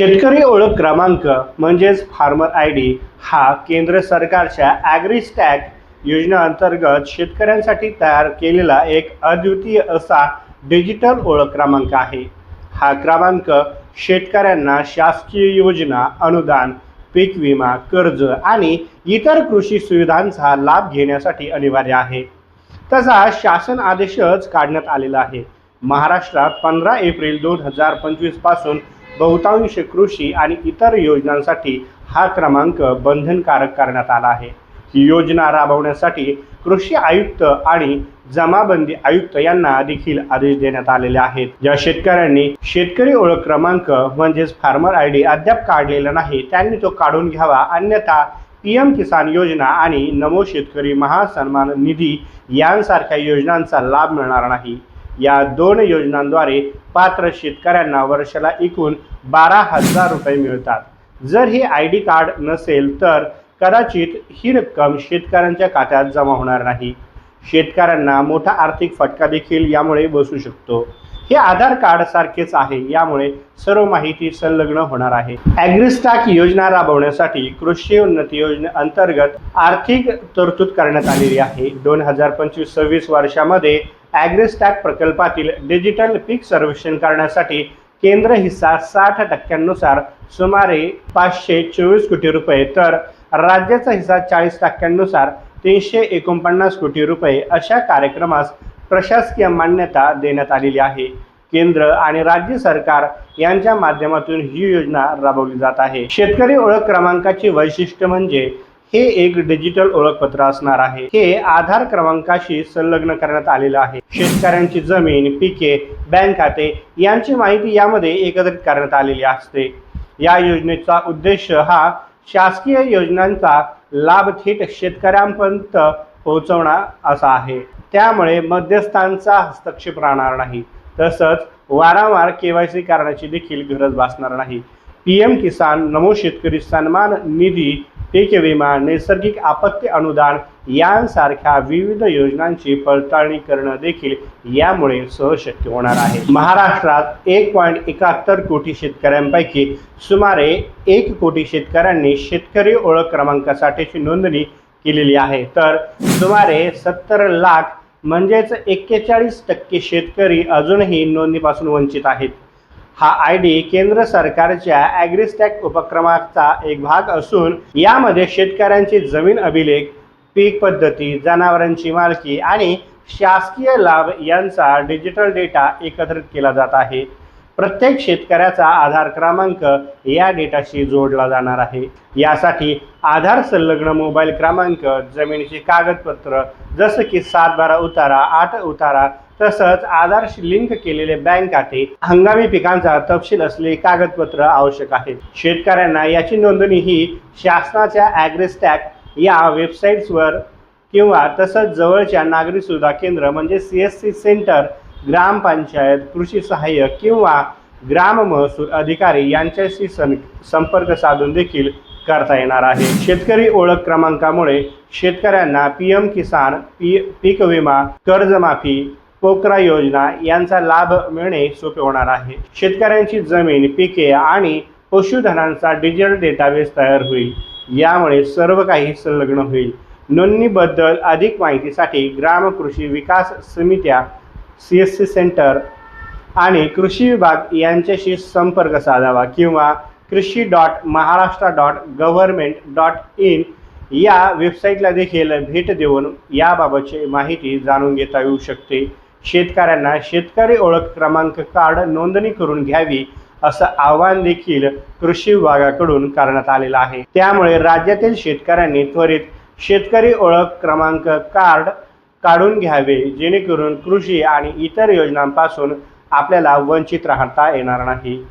शेतकरी ओळख क्रमांक म्हणजेच फार्मर आय डी हा केंद्र सरकारच्या ॲग्रिस्टॅग योजनेअंतर्गत शेतकऱ्यांसाठी तयार केलेला एक अद्वितीय असा डिजिटल ओळख क्रमांक आहे. हा क्रमांक शेतकऱ्यांना शासकीय योजना अनुदान पीक विमा कर्ज आणि इतर कृषी सुविधांचा लाभ घेण्यासाठी अनिवार्य आहे. तसा शासन आदेशच काढण्यात आलेला आहे. महाराष्ट्रात पंधरा एप्रिल दोन हजार पंचवीसपासून पासून बहुतांश कृषी आणि इतर योजनांसाठी हा क्रमांक बंधनकारक करण्यात आला आहे. ही योजना राबवण्यासाठी कृषी आयुक्त आणि जमाबंदी आयुक्त यांना देखील आदेश देण्यात आलेले आहेत. ज्या शेतकऱ्यांनी शेतकरी ओळख क्रमांक म्हणजेच फार्मर आय डी अद्याप काढलेला नाही त्यांनी तो काढून घ्यावा. अन्यथा पी एम किसान योजना आणि नमो शेतकरी महासन्मान निधी यांसारख्या योजनांचा लाभ मिळणार नाही. या दोन योजनांद्वारे पात्र शेतकऱ्यांना वर्षाला एकूण बारा हजार रुपये मिळतात. जर हे आय डी कार्ड नसेल तर कदाचित ही रक्कम शेतकऱ्यांच्या खात्यात जमा होणार नाही. शेतकऱ्यांना मोठा आर्थिक फटका देखील यामुळे बसू शकतो. हे आधार कार्ड सारखेच आहे यामुळे सर्व माहिती संलग्न होणार आहे. ॲग्रिस्टाक योजना राबवण्यासाठी कृषी उन्नती योजने अंतर्गत आर्थिक तरतूद करण्यात आलेली आहे. दोन हजार पंचवीस सव्वीस वर्षामध्ये ॲग्रिस्टॅक प्रकल्पातील डिजिटल पीक सर्वेक्षण करण्यासाठी केंद्र हिस्सा साठ टक्क्यांनुसार सुमारे पाचशे चोवीस कोटी रुपये तर राज्याचा हिस्सा चाळीस टक्क्यांनुसार तीनशे एकोणपन्नास कोटी रुपये अशा कार्यक्रमास प्रशासकीय मान्यता देण्यात आलेली आहे. केंद्र आणि राज्य सरकार यांच्या माध्यमातून ही योजना राबवली जात आहे. शेतकरी ओळख क्रमांकाचे वैशिष्ट्य म्हणजे हे एक डिजिटल ओळखपत्र असणार आहे. हे आधार क्रमांकाशी संलग्न करण्यात आलेलं आहे. शेतकऱ्यांची जमीन पिके बँक खाते यांची माहिती यामध्ये एकत्रित करण्यात आलेली असते. या योजनेचा उद्देश हा शासकीय योजनांचा लाभ थेट शेतकऱ्यांपर्यंत पोहोचवणं असा आहे. त्यामुळे मध्यस्थांचा हस्तक्षेप राहणार नाही. तसंच वारंवार के वाय सी करण्याची देखील गरज भासणार नाही. पी एम किसान नमो शेतकरी सन्मान निधी पीक विमा नैसर्गिक आपत्ती अनुदान यांसारख्या विविध योजनांची पडताळणी करणं देखील यामुळे सहज शक्य होणार आहे. महाराष्ट्रात एक पॉईंट एकाहत्तर कोटी शेतकऱ्यांपैकी सुमारे एक कोटी शेतकऱ्यांनी शेतकरी ओळख क्रमांकासाठीची नोंदणी केलेली आहे. तर सुमारे सत्तर लाख म्हणजेच एक्केचाळीस टक्के शेतकरी अजूनही नोंदणीपासून वंचित आहेत. हा आय डी केंद्र सरकारच्या ॲग्रिस्टॅक उपक्रमाचा एक भाग असून यामध्ये शेतकऱ्यांची जमीन अभिलेख पीक पद्धती जनावरांची मालकी आणि शासकीय लाभ यांचा डिजिटल डेटा एकत्रित केला जात आहे. प्रत्येक शेतकऱ्याचा आधार क्रमांक या डेटाशी जोडला जाणार आहे. यासाठी आधार संलग्न मोबाईल क्रमांक जमिनीचे कागदपत्र जसं की सात बारा उतारा आठ उतारा तसंच आधारशी लिंक केलेले बँक खाते हंगामी पिकांचा तपशील असलेले कागदपत्र आवश्यक आहे शेतकऱ्यांना याची नोंदणी ही शासनाच्या ॲग्रेस्टॅक या वेबसाईट्सवर किंवा तसंच जवळच्या नागरी सुविधा केंद्र म्हणजे सी एस सी सेंटर ग्रामपंचायत कृषी सहाय्यक किंवा ग्राम महसूल अधिकारी यांच्याशी सं संपर्क साधून देखील करता येणार आहे. शेतकरी ओळख क्रमांकामुळे शेतकऱ्यांना पी एम किसान पी पीक विमा कर्जमाफी पोकरा योजना यांचा लाभ मिळणे सोपे होणार आहे. शेतकऱ्यांची जमीन पिके आणि पशुधनांचा डिजिटल डेटाबेस तयार होईल. यामुळे सर्व काही संलग्न होईल. नोंदणीबद्दल अधिक माहितीसाठी ग्राम कृषी विकास समित्या सी एस सी सेंटर आणि कृषी विभाग यांच्याशी संपर्क साधावा किंवा Krishi dot Maharashtra dot government dot in या वेबसाईटला देखील भेट देऊन याबाबतची माहिती जाणून घेता येऊ शकते. शेतकऱ्यांना शेतकरी ओळख क्रमांक कार्ड नोंदणी करून घ्यावी असं आवाहन देखील कृषी विभागाकडून करण्यात आलेलं आहे. त्यामुळे राज्यातील शेतकऱ्यांनी त्वरित शेतकरी ओळख क्रमांक कार्ड काढून घ्यावे जेणेकरून कृषी आणि इतर योजनांपासून आपल्याला वंचित राहता येणार नाही.